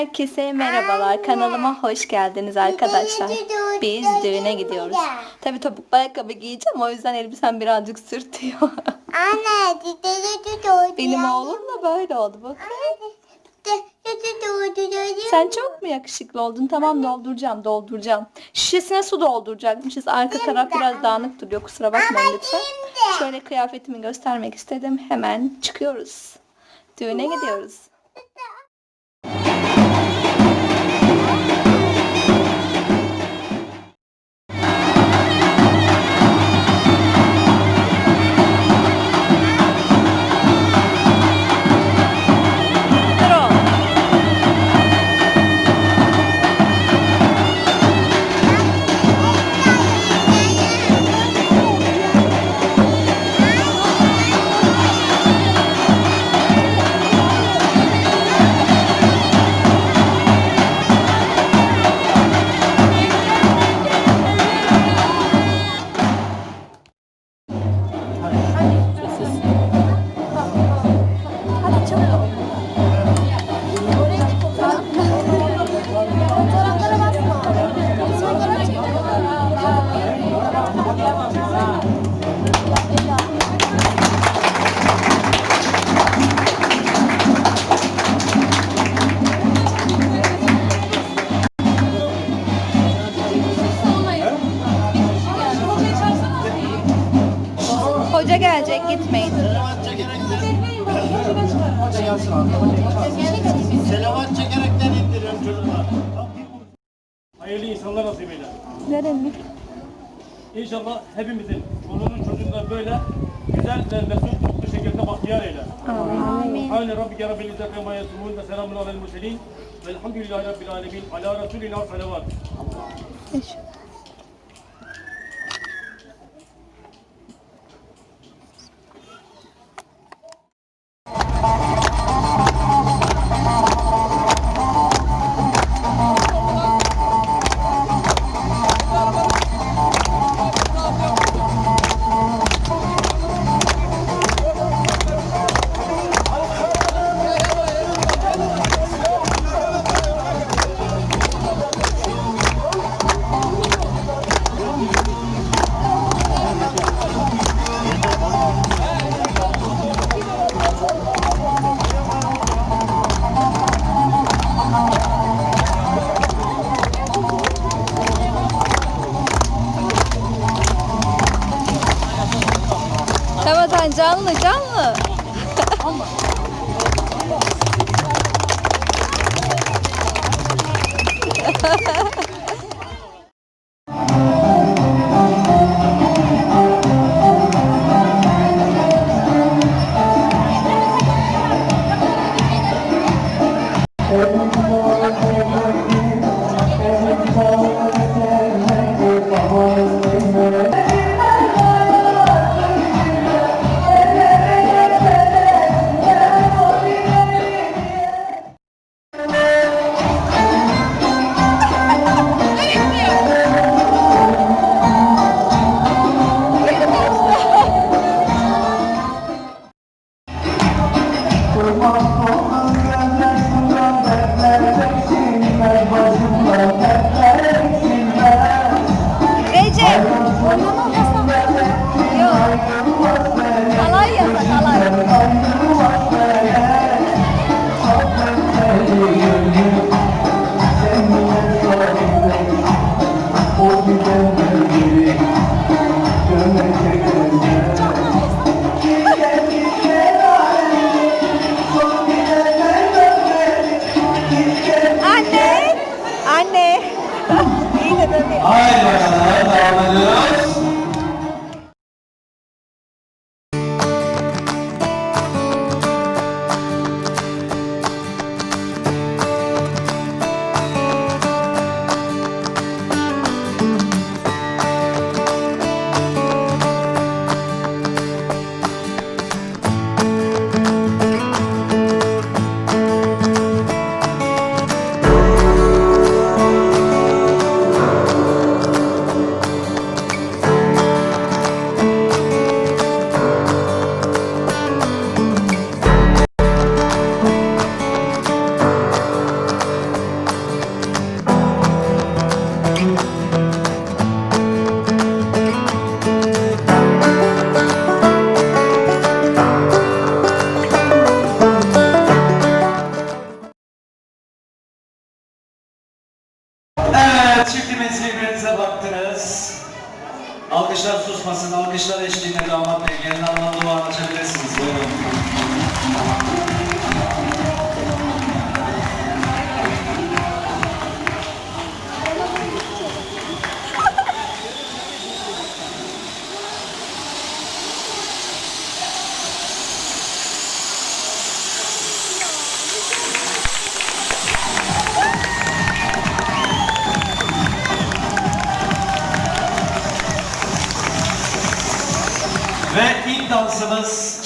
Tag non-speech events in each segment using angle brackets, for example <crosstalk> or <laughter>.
Herkese merhabalar. Kanalıma hoş geldiniz arkadaşlar. Biz düğüne gidiyoruz. Tabi topuklu ayakkabı giyeceğim o yüzden elbisem birazcık sürtüyor. Anne. Benim oğlum da böyle oldu bak. Sen çok mu yakışıklı oldun? Tamam dolduracağım dolduracağım. Şişesine su dolduracakmışız. Arka taraf biraz dağınık duruyor. Kusura bakmayın lütfen. Şöyle kıyafetimi göstermek istedim. Hemen çıkıyoruz. Düğüne gidiyoruz. <laughs> Hayırlı insanlar nasip eyle. İnşallah hepimizin, çoluğunun çocuğunu da böyle güzel ve mesut mutlu şekilde bahtiyar eyle. Amin. Hayli Rabbike Rabbil İzzet ve Mayasumun ve selamun alel murselin. Velhamdülillahi Rabbil Alemin. Ala Resulina salavat. Ramazan canlı canlı.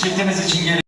Çiftimiz için geliyor.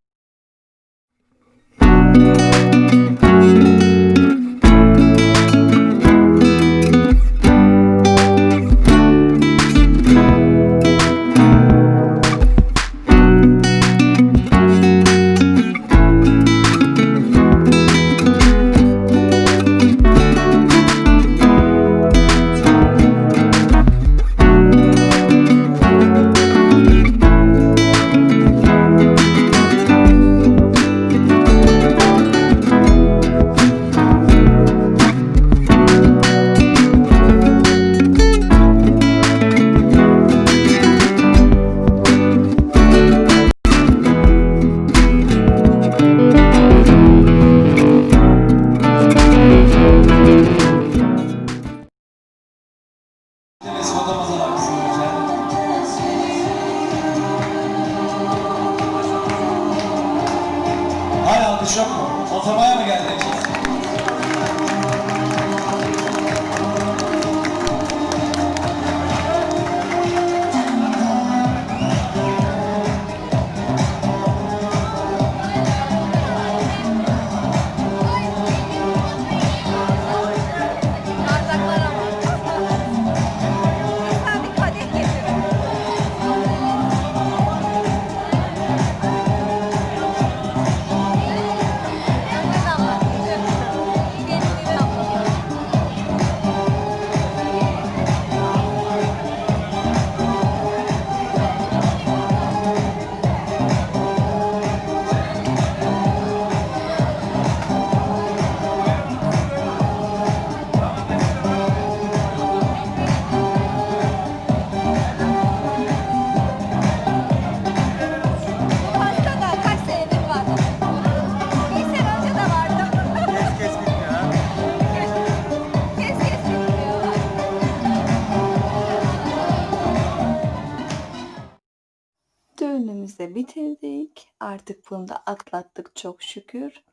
De bitirdik. Artık bunu da atlattık çok şükür.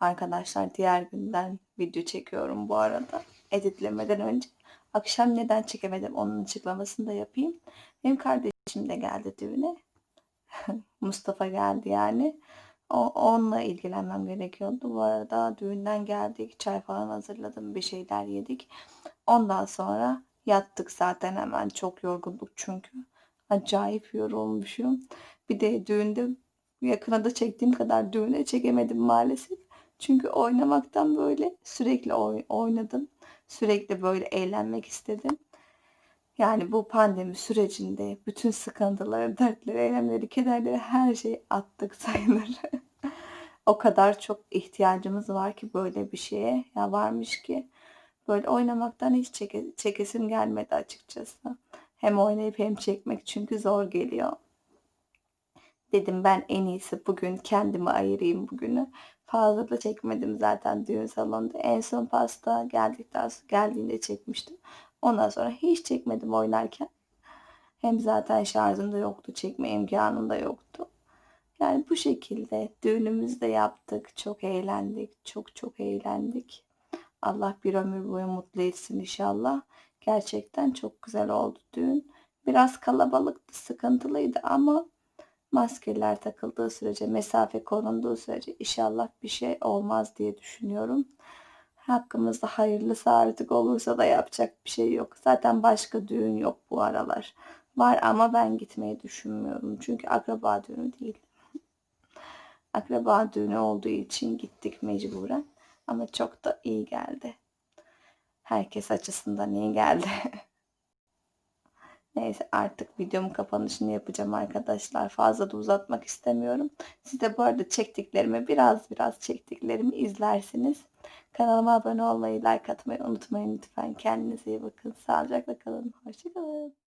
Arkadaşlar diğer günden video çekiyorum bu arada. Editlemeden önce. Akşam neden çekemedim onun açıklamasını da yapayım. Benim kardeşim de geldi düğüne. <laughs> Mustafa geldi yani. O, onunla ilgilenmem gerekiyordu. Bu arada düğünden geldik. Çay falan hazırladım. Bir şeyler yedik. Ondan sonra yattık zaten hemen. Çok yorgunduk çünkü. Acayip yorulmuşum. Bir de düğünde yakına da çektiğim kadar düğüne çekemedim maalesef. Çünkü oynamaktan böyle sürekli oy- oynadım. Sürekli böyle eğlenmek istedim. Yani bu pandemi sürecinde bütün sıkıntıları, dertleri, eylemleri, kederleri her şeyi attık sayılır. <laughs> o kadar çok ihtiyacımız var ki böyle bir şeye. Ya varmış ki böyle oynamaktan hiç çeke- çekesim gelmedi açıkçası. Hem oynayıp hem çekmek çünkü zor geliyor. Dedim ben en iyisi bugün kendimi ayırayım bugünü. Fazla da çekmedim zaten düğün salonunda. En son pasta geldikten sonra geldiğinde çekmiştim. Ondan sonra hiç çekmedim oynarken. Hem zaten şarjım da yoktu. Çekme imkanım da yoktu. Yani bu şekilde düğünümüzü de yaptık. Çok eğlendik. Çok çok eğlendik. Allah bir ömür boyu mutlu etsin inşallah. Gerçekten çok güzel oldu düğün. Biraz kalabalıktı, sıkıntılıydı ama maskeler takıldığı sürece, mesafe korunduğu sürece inşallah bir şey olmaz diye düşünüyorum. Hakkımızda hayırlısı artık olursa da yapacak bir şey yok. Zaten başka düğün yok bu aralar. Var ama ben gitmeyi düşünmüyorum. Çünkü akraba düğünü değil. Akraba düğünü olduğu için gittik mecburen. Ama çok da iyi geldi. Herkes açısından iyi geldi. <laughs> Neyse artık videomun kapanışını yapacağım arkadaşlar. Fazla da uzatmak istemiyorum. Siz de bu arada çektiklerimi biraz biraz çektiklerimi izlersiniz. Kanalıma abone olmayı, like atmayı unutmayın lütfen. Kendinize iyi bakın. Sağlıcakla kalın. Hoşçakalın.